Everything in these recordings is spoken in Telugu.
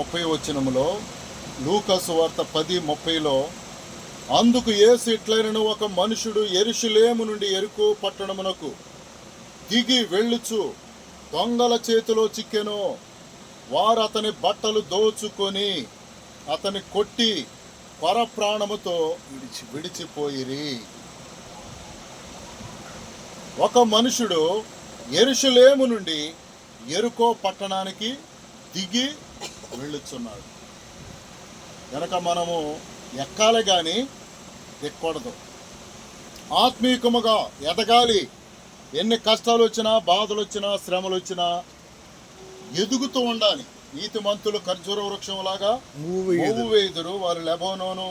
ముప్పై వచనములో లూకసు వార్త పది ముప్పైలో అందుకు ఏసు ఇట్లైనను ఒక మనుషుడు ఎరుషులేము నుండి ఎరుకు పట్టణమునకు దిగి వెళ్ళుచు దొంగల చేతిలో చిక్కెను. వారు అతని బట్టలు దోచుకొని అతని కొట్టి పరప్రాణముతో విడిచి విడిచిపోయిరి. ఒక మనుషుడు ఎరుషులేము నుండి ఎరుకో పట్టణానికి దిగి వెళ్ళుచున్నాడు కనుక మనము ఎక్కాలి కానీ ఎక్కకూడదు ఆత్మీయముగా ఎదగాలి. ఎన్ని కష్టాలు వచ్చినా బాధలు వచ్చినా శ్రమలు వచ్చినా ఎదుగుతూ ఉండాలి. నీతిమంతులు ఖర్జూర వృక్షం లాగా వేయుదురు. వారు లెబోనోను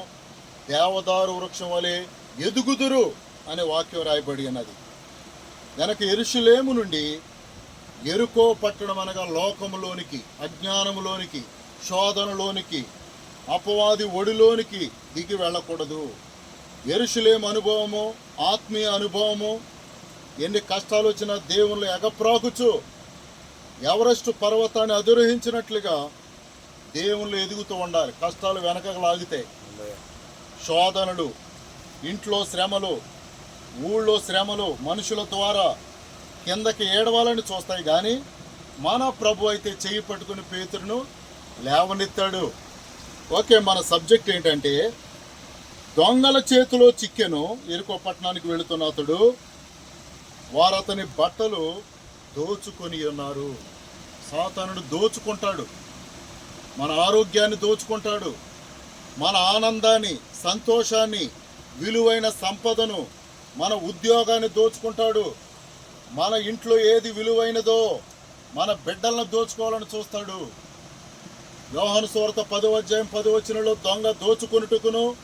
దేవదారు వృక్షం వలె ఎదుగుదురు అనే వాక్యం రాయబడి ఉన్నది. వెనక ఎరుషులేము నుండి ఎరుకో పట్టణం అనగా లోకములోనికి అజ్ఞానములోనికి శోధనలోనికి అపవాది ఒడిలోనికి దిగి వెళ్ళకూడదు. ఎరుషులేం అనుభవము ఆత్మీయ అనుభవము ఎన్ని కష్టాలు వచ్చినా దేవుళ్ళు ఎగప్రాకుచు. ఎవరెస్ట్ పర్వతాన్ని అధిరోహించినట్లుగా దేవుళ్ళు ఎదుగుతూ ఉండాలి. కష్టాలు వెనకకు లాగితే. శోధనలు ఇంట్లో శ్రమలు ఊళ్ళో శ్రమలు మనుషుల ద్వారా కిందకి ఏడవాలని చూస్తాయి కానీ మన ప్రభు అయితే చెయ్యి పట్టుకుని పేతురును లేవనెత్తాడు. ఓకే మన సబ్జెక్ట్ ఏంటంటే దొంగల చేతిలో చిక్కెను ఎరుకో పట్టణానికి వెళుతున్న అతడు వారు అతని బట్టలు దోచుకొని ఉన్నారు. సాతానుడు దోచుకుంటాడు. మన ఆరోగ్యాన్ని దోచుకుంటాడు. మన ఆనందాన్ని సంతోషాన్ని విలువైన సంపదను మన ఉద్యోగాన్ని దోచుకుంటాడు. మన ఇంట్లో ఏది విలువైనదో మన బిడ్డలను దోచుకోవాలని చూస్తాడు. యోహాను సువార్త పదో అధ్యాయం పదో దొంగ దోచుకొనుటకును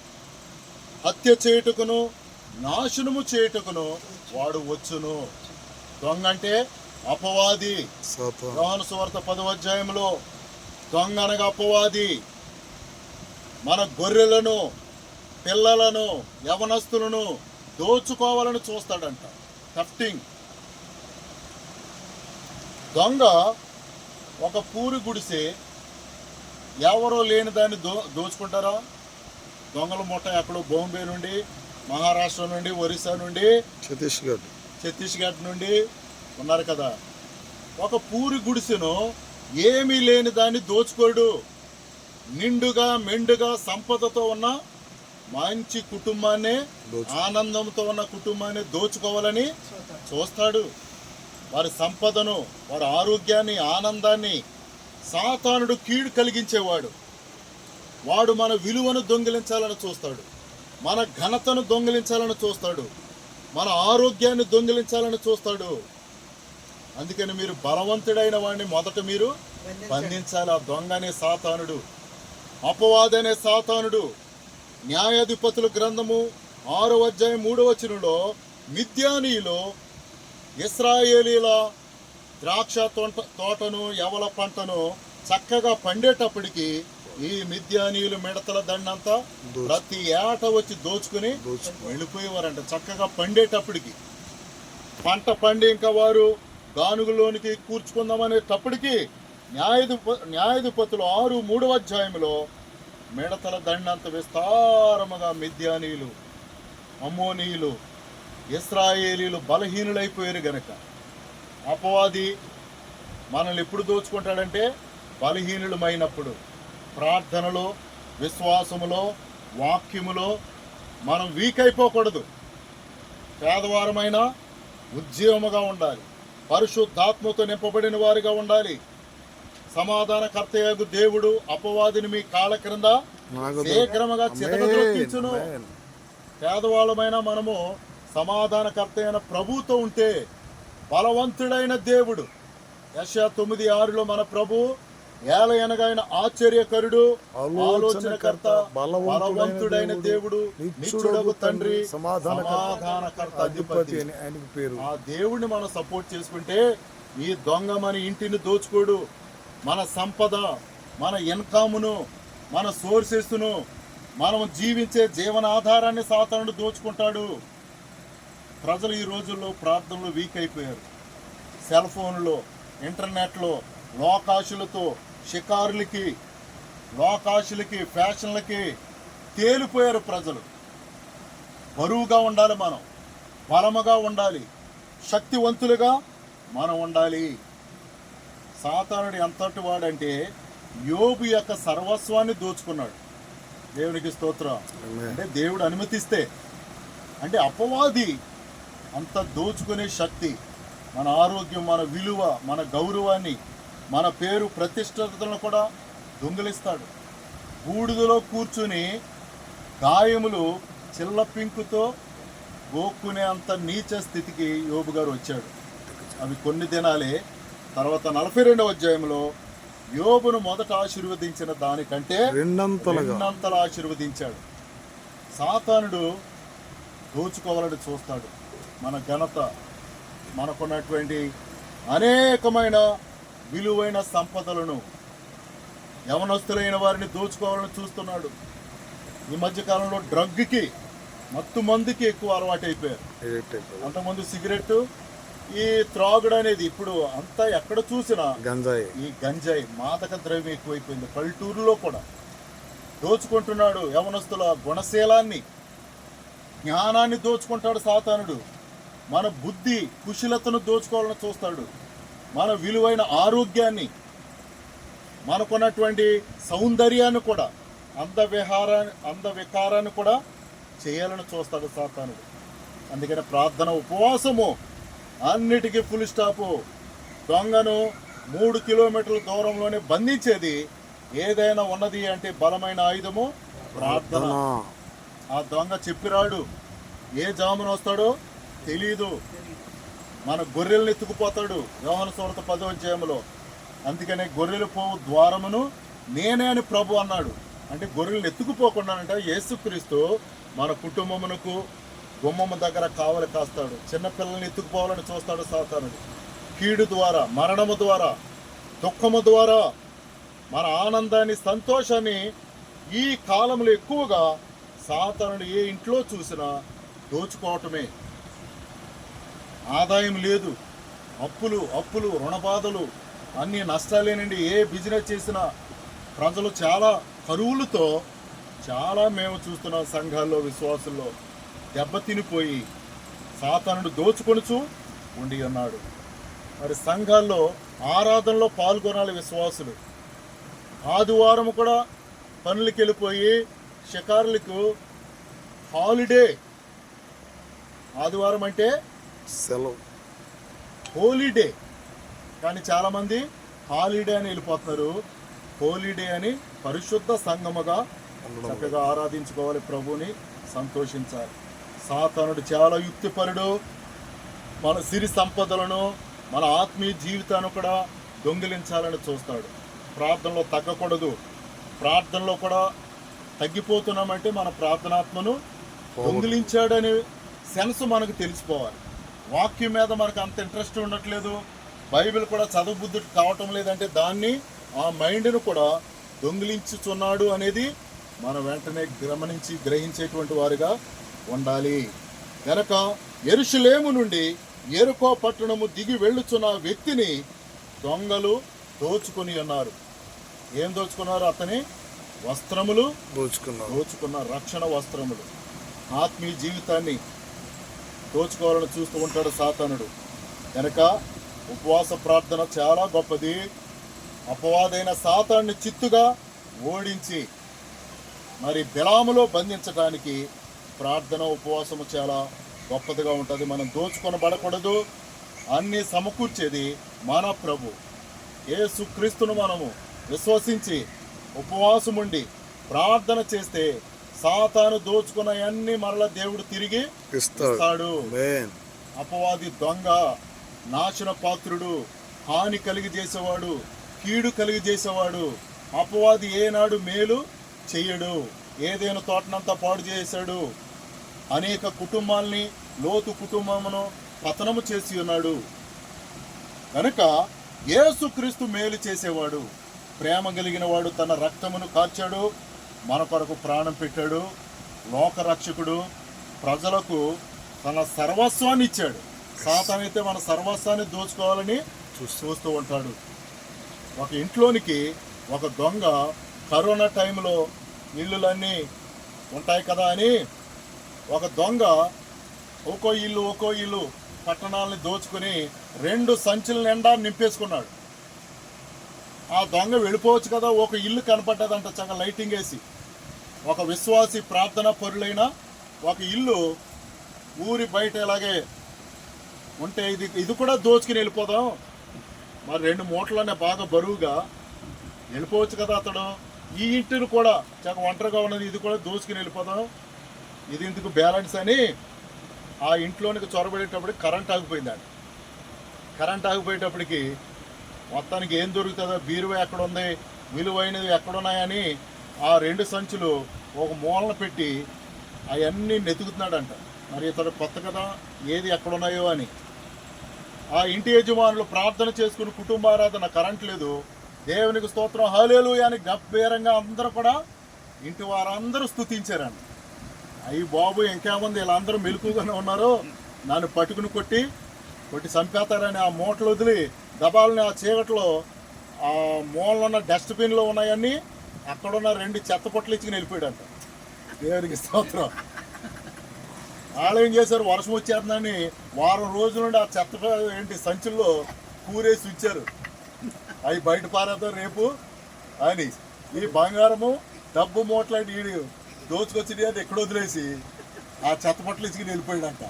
హత్య చేయుటకును నాశనము చేయుటకును వాడు వచ్చును. దొంగ అంటే అపవాది. యోహాను సువార్త పదో అధ్యాయంలో దొంగ అనగా అపవాది. మన గొర్రెలను పిల్లలను యవనస్తులను దోచుకోవాలని చూస్తాడంట. థఫ్టింగ్ దొంగ ఒక పూరి గుడిసె. ఎవరో లేని దాన్ని దో దోచుకుంటారా? దొంగల ముఠ ఎక్కడో బాంబే నుండి మహారాష్ట్ర నుండి ఒరిస్సా నుండి ఛత్తీస్గఢ్. ఛత్తీస్గఢ్ నుండి ఉన్నారు కదా. ఒక పూరి గుడిసెను ఏమీ లేని దాన్ని దోచుకోడు. నిండుగా మెండుగా సంపదతో ఉన్న మంచి కుటుంబాన్ని ఆనందంతో ఉన్న కుటుంబాన్ని దోచుకోవాలని చూస్తాడు. వారి సంపదను వారి ఆరోగ్యాన్ని ఆనందాన్ని సాతానుడు కీడు కలిగించేవాడు. వాడు మన విలువను దొంగిలించాలని చూస్తాడు. మన ఘనతను దొంగిలించాలని చూస్తాడు. మన ఆరోగ్యాన్ని దొంగిలించాలని చూస్తాడు. అందుకని మీరు బలవంతుడైన వాడిని మొదట మీరు బంధించాలి. ఆ దొంగ అనే సాతానుడు. అపవాదనే సాతానుడు. న్యాయాధిపతుల గ్రంథము ఆరో అధ్యాయం మూడో వచనంలో మిద్యానీయులో ఇస్రాయేలీల ద్రాక్ష తోట తోటను యవల పంటను చక్కగా పండేటప్పటికి ఈ మిద్యానీయులు మిడతల దండంతా ప్రతి ఏట వచ్చి దోచుకుని దోచుకో వెళ్ళిపోయేవారంట. చక్కగా పండేటప్పటికి. పంట పండి ఇంకా వారు గానుగులోనికి కూర్చుకుందామనేటప్పటికి న్యాయాధిప న్యాయాధిపతులు ఆరు మూడవ అధ్యాయంలో మిడతల దండంత విస్తారముగా మిద్యానీయులు అమ్మోనీయులు ఇస్రాయేలీలు బలహీనులైపోయారు గనక. అపవాది మనల్ని ఎప్పుడు దోచుకుంటాడంటే బలహీనులమైనప్పుడు. ప్రార్థనలో విశ్వాసములో వాక్యములో మనం వీక్ అయిపోకూడదు. పేదవారమైన ఉద్యమగా ఉండాలి. పరిశుద్ధాత్మతో నింపబడిన వారిగా ఉండాలి. సమాధానకర్తయగు దేవుడు అపవాదిని మీ కాళ్ళ క్రింద శీఘ్రముగా చితకద్రొక్కించును ఆమేన్. పేదవాళ్ళమైన మనము సమాధానకర్త అయిన ప్రభుతో ఉంటే బలవంతుడైన దేవుడు. యశ తొమ్మిది ఆరులో మన ప్రభు ఏల ఎనగైన ఆశ్చర్యకరుడు ఆలోచనకర్త బలవంతుడైన దేవుడు నిత్యుడగు తండ్రి సమాధానకర్త అధిపతి అని ఆయనకి పేరు. ఆ దేవుడిని మనం సపోర్ట్ చేసుకుంటే ఈ దొంగ మన ఇంటిని దోచుకోడు. మన సంపద మన ఇన్కమ్ను మన సోర్సెస్ను మనం జీవించే జీవనాధారాన్ని సాతానుడు దోచుకుంటాడు. ప్రజలు ఈ రోజుల్లో ప్రార్థనలు వీక్ అయిపోయారు. సెల్ ఫోన్లో ఇంటర్నెట్లో లోకాశులతో షికారులకి లోకాశులకి ఫ్యాషన్లకి తేలిపోయారు ప్రజలు. బరువుగా ఉండాలి మనం బలముగా ఉండాలి శక్తివంతులుగా మనం ఉండాలి. సాతానుడు ఎంతటి వాడంటే యోబు యొక్క సర్వస్వాన్ని దోచుకున్నాడు. దేవునికి స్తోత్రం. అంటే దేవుడు అనుమతిస్తే అంటే అపవాది అంత దోచుకునే శక్తి మన ఆరోగ్యం మన విలువ మన గౌరవాన్ని మన పేరు ప్రతిష్టతలను కూడా దొంగిలిస్తాడు. బూడిదలో కూర్చుని గాయములు చిల్ల పింకుతో గోక్కునే అంత నీచ స్థితికి యోబు గారు వచ్చాడు. అవి కొన్ని దినాలే తర్వాత నలభై రెండవ అధ్యాయంలో యోబును మొదట ఆశీర్వదించిన దానికంటే రెండంతలు ఆశీర్వదించాడు. సాతానుడు దోచుకోవాలని చూస్తాడు. మన ఘనత మనకున్నటువంటి అనేకమైన విలువైన సంపదలను యవనస్తులైన వారిని దోచుకోవాలని చూస్తున్నాడు. ఈ మధ్య కాలంలో డ్రగ్కి మత్తు మందుకి ఎక్కువ అలవాటు అయిపోయారు అంతకుముందు సిగరెట్ ఈ త్రాగుడు అనేది ఇప్పుడు అంతా ఎక్కడ చూసినా గంజాయి. ఈ గంజాయి మాదక ద్రవ్యం ఎక్కువైపోయింది. పల్లెటూరులో కూడా. దోచుకుంటున్నాడు యవనస్తుల గుణశీలాన్ని జ్ఞానాన్ని దోచుకుంటాడు సాతానుడు. మన బుద్ధి కుశలతను దోచుకోవాలని చూస్తాడు. మన విలువైన ఆరోగ్యాన్ని మనకున్నటువంటి సౌందర్యాన్ని కూడా అంద విహారాన్ని అంద వికారాన్ని కూడా చేయాలని చూస్తాడు సాతానుడు. అందుకని ప్రార్థన ఉపవాసము అన్నిటికీ ఫుల్ స్టాపు దొంగను మూడు కిలోమీటర్ల దూరంలోనే బంధించేది ఏదైనా ఉన్నది అంటే బలమైన ఆయుధము ప్రార్థన. ఆ దొంగ చెప్పిరాడు ఏ జామున వస్తాడో తెలీదు. మన గొర్రెల్ని ఎత్తుకుపోతాడు. యోహన సువార్త పదో అధ్యాయంలో. అందుకనే గొర్రెలు పోవు ద్వారమును నేనే అని ప్రభు అన్నాడు. అంటే గొర్రెల్ని ఎత్తుకుపోకుండానంట యేసుక్రీస్తు మన కుటుంబమునకు గుమ్మమ్మ దగ్గర కావలి కాస్తాడు. చిన్నపిల్లల్ని ఎత్తుకుపోవాలని చూస్తాడు సాతానుడు. కీడు ద్వారా మరణము ద్వారా దుఃఖము ద్వారా మన ఆనందాన్ని సంతోషాన్ని ఈ కాలంలో ఎక్కువగా సాతానుడు ఏ ఇంట్లో చూసినా దోచుకోవటమే. ఆదాయం లేదు. అప్పులు అప్పులు రుణబాధలు అన్ని నష్టాలేనండి ఏ బిజినెస్ చేసినా ప్రజలు చాలా కరువులతో చాలా మేము చూస్తున్నాం సంఘాల్లో విశ్వాసుల్లో దెబ్బతినిపోయి సాతానుడు దోచుకొనుచు ఉండి ఉన్నాడు. మరి సంఘాల్లో ఆరాధనలో పాల్గొనాలి విశ్వాసులు. ఆదివారం కూడా పనులకి వెళ్ళిపోయి షికారులకు హాలిడే. ఆదివారం అంటే సెలవు. హోలీడే. కానీ చాలామంది హాలిడే అని వెళ్ళిపోతున్నారు. హోలీడే అని పరిశుద్ధ సంగముగా చక్కగా ఆరాధించుకోవాలి ప్రభుని సంతోషించాలి. సాతానుడు చాలా యుక్తిపరుడు. మన సిరి సంపదలను మన ఆత్మీయ జీవితాన్ని కూడా దొంగిలించాలని చూస్తాడు. ప్రార్థనలో తగ్గకూడదు. ప్రార్థనలో కూడా తగ్గిపోతున్నామంటే మన ప్రార్థనాత్మను దొంగిలించాడనే సెన్స్ మనకు తెలిసిపోవాలి. వాక్యం మీద మనకు అంత ఇంట్రెస్ట్ ఉండట్లేదు. బైబిల్ కూడా చదవబుద్ధి కావటం లేదంటే దాన్ని ఆ మైండ్ను కూడా దొంగిలించుచున్నాడు అనేది మనం వెంటనే గమనించి గ్రహించేటువంటి వారుగా ఉండాలి. కనుక ఎరుషులేము నుండి ఎరుకో పట్టణము దిగి వెళ్ళుచున్న వ్యక్తిని దొంగలు దోచుకొని ఉన్నారు. ఏం దోచుకున్నారు అతని? వస్త్రములు. దోచుకున్నాం దోచుకున్న రక్షణ వస్త్రములు. ఆత్మీయ జీవితాన్ని దోచుకోవాలని చూస్తూ ఉంటాడు సాతానుడు. కనుక ఉపవాస ప్రార్థన చాలా గొప్పది. అపవాదైన సాతాన్ని చిత్తుగా ఓడించి మరి బిలాములో బంధించడానికి ప్రార్థన ఉపవాసము చాలా గొప్పదిగా ఉంటుంది. మనం దోచుకొనబడకూడదు అన్ని సమకూర్చేది మన ప్రభు. యేసుక్రీస్తును మనము విశ్వసించి ఉపవాసం ఉండి ప్రార్థన చేస్తే సాతాను దోచుకున్న అన్ని మరల దేవుడు తిరిగి ఇస్తాడు. అపవాది దొంగ నాశన పాత్రుడు హాని కలిగి చేసేవాడు కీడు కలిగి చేసేవాడు అపవాది ఏనాడు మేలు చెయ్యడు ఏదైనా తోటనంతా పాడు చేశాడు. అనేక కుటుంబాల్ని లోతు కుటుంబమును పతనము చేసి ఉన్నాడు. కనుక యేసుక్రీస్తు మేలు చేసేవాడు. ప్రేమ కలిగిన వాడు తన రక్తమును కార్చాడు. మన కొరకు ప్రాణం పెట్టాడు. లోకరక్షకుడు ప్రజలకు తన సర్వస్వాన్ని ఇచ్చాడు. సాతనైతే మన సర్వస్వాన్ని దోచుకోవాలని చూస్తూ ఉంటాడు. ఒక ఇంట్లోనికి ఒక దొంగ కరోనా టైంలో ఇల్లులన్నీ ఉంటాయి కదా అని ఒక దొంగ ఒక్కో ఇల్లు ఒక్కో ఇల్లు పట్టణాలని దోచుకుని రెండు సంచుల నిండా నింపేసుకున్నాడు. ఆ దొంగ వెళ్ళిపోవచ్చు కదా ఒక ఇల్లు కనపడ్డదంట చక్కగా లైటింగ్ వేసి. ఒక విశ్వాసి ప్రార్థన పరులైన ఒక ఇల్లు ఊరి బయట ఇలాగే ఉంటే ఇది ఇది కూడా దోచుకుని వెళ్ళిపోదాం. మరి రెండు మూటలనే బాగా బరువుగా వెళ్ళిపోవచ్చు కదా అతడు. ఈ ఇంటిని కూడా చక్క ఒంటరిగా ఉన్నది ఇది కూడా దోచుకుని వెళ్ళిపోదాం. ఇది ఇందుకు బ్యాలెన్స్ అని ఆ ఇంట్లోనికి చొరబడేటప్పుడు కరెంట్ ఆగిపోయిందండి కరెంట్ ఆగిపోయేటప్పటికి మొత్తానికి ఏం దొరుకుతుందో బీరువా ఎక్కడ ఉంది విలువైనవి ఎక్కడున్నాయని ఆ రెండు సంచులు ఒక మూలన పెట్టి అవన్నీ నెతుకుతున్నాడంట. మరి ఇతడు కొత్త కదా ఏది ఎక్కడున్నాయో అని. ఆ ఇంటి యజమానులు ప్రార్థన చేసుకుని కుటుంబారాధన కరెంట్ లేదు. దేవునికి స్తోత్రం హలేలు అని గంభీరంగా అందరూ కూడా ఇంటి వారందరూ స్థుతించారండి అయ్యి బాబు ఇంకేముంది? వీళ్ళందరూ మెలుకుగానే ఉన్నారు? నన్ను పట్టుకుని కొట్టి కొట్టి చంపేస్తారని ఆ మూటలు వదిలి దబాలని ఆ చీకట్లో ఆ మూలలో ఉన్న డస్ట్బిన్లో ఉన్నాయన్నీ అక్కడున్న రెండు చెత్త పొట్లు ఇచ్చి వెళ్ళిపోయాడంట దేవునికి స్తోత్రం. వాళ్ళు ఏం చేశారు? వర్షం వచ్చేస్తుందని వారం రోజుల నుండి ఆ చెత్త ఏంటి సంచుల్లో కూరేసి ఇచ్చారు అవి బయట పారేద్దాం రేపు అని. ఈ బంగారము డబ్బు మూటలాంటి ఈడు దోచుకొచ్చి అది ఎక్కడ వదిలేసి ఆ చెత్త పట్లు ఇచ్చి వెళ్ళిపోయాడంట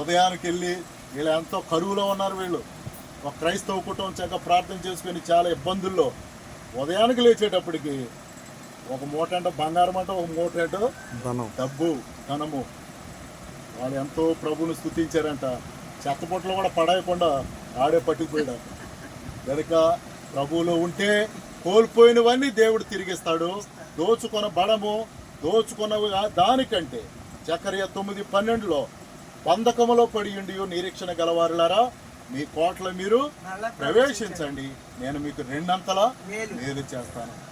ఉదయానికి వెళ్ళి వీళ్ళు ఎంతో కరువులో ఉన్నారు వీళ్ళు. ఒక క్రైస్తవ కుటుంబం చక్కగా ప్రార్థన చేసుకుని చాలా ఇబ్బందుల్లో ఉదయానికి లేచేటప్పటికి ఒక మూట అంటే బంగారం అంటే ఒక మూట అంటే ధనం. డబ్బు ధనము. వాళ్ళు ఎంతో ప్రభువుని స్థుతించారంట. చెత్తపొట్లు కూడా పడేయకుండా ఆడే పట్టుకుపోయాడు కనుక ప్రభువులో ఉంటే కోల్పోయినవన్నీ దేవుడు తిరిగిస్తాడు. దోచుకొన బడము దోచుకున్నవి దానికంటే. చక్కర్య తొమ్మిది పన్నెండులో బంధకములో పడి ఉండి నిరీక్షణ గలవారులారా మీ కోట్ల మీరు ప్రవేశించండి. నేను మీకు రెండంతలా మేలు. చేస్తాను.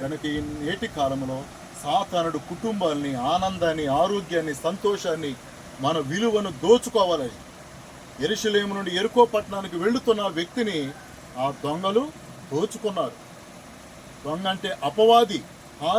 కనుక ఈ నేటి కాలంలో సాతానుడు కుటుంబాల్ని ఆనందాన్ని ఆరోగ్యాన్ని సంతోషాన్ని మన విలువను దోచుకోవాలని ఎరుషలేము నుండి ఎరుకో పట్టణానికి వెళుతున్న వ్యక్తిని ఆ దొంగలు దోచుకున్నారు. దొంగ అంటే అపవాది.